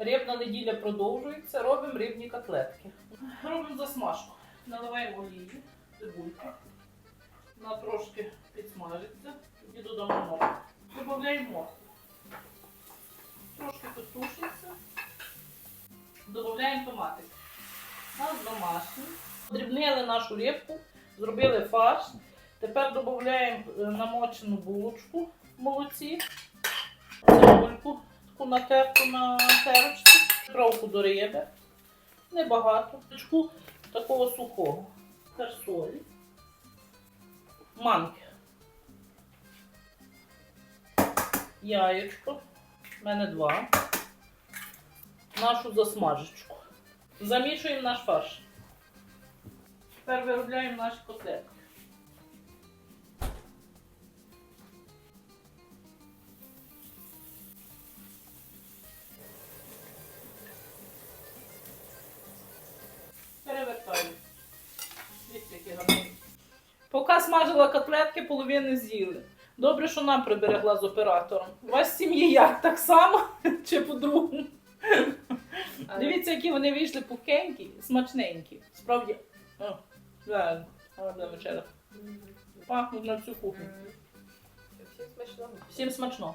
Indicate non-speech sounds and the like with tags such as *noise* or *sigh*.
Рибна неділя продовжується, робимо рибні котлетки. Робимо засмажку. Наливаємо олії, цибульку. Вона трошки підсмажиться, тоді додамо моркву. Додаємо моркву. Трошки потушиться. Додаємо томатик. Нас домашній. Дрібнили нашу рибку, зробили фарш. Тепер додаємо е, намочену булочку в молоці, таку на терочці, травку до риби, небагато, Трішку такого сухого, тепер солі, манки, яєчко, в мене два, нашу засмажечку. Замішуємо наш фарш. Тепер виробляємо наші котлетки. Поки смажила котлетки, половини з'їли. Добре, що нам приберегла з оператором. У вас сім'ї як так само *laughs* чи по-другому? Дивіться, які вони вийшли пухенькі, смачненькі. Справді. О, реально. Гарна вечеря. Пахнуть на всю кухню. Всім смачного. Всім смачно.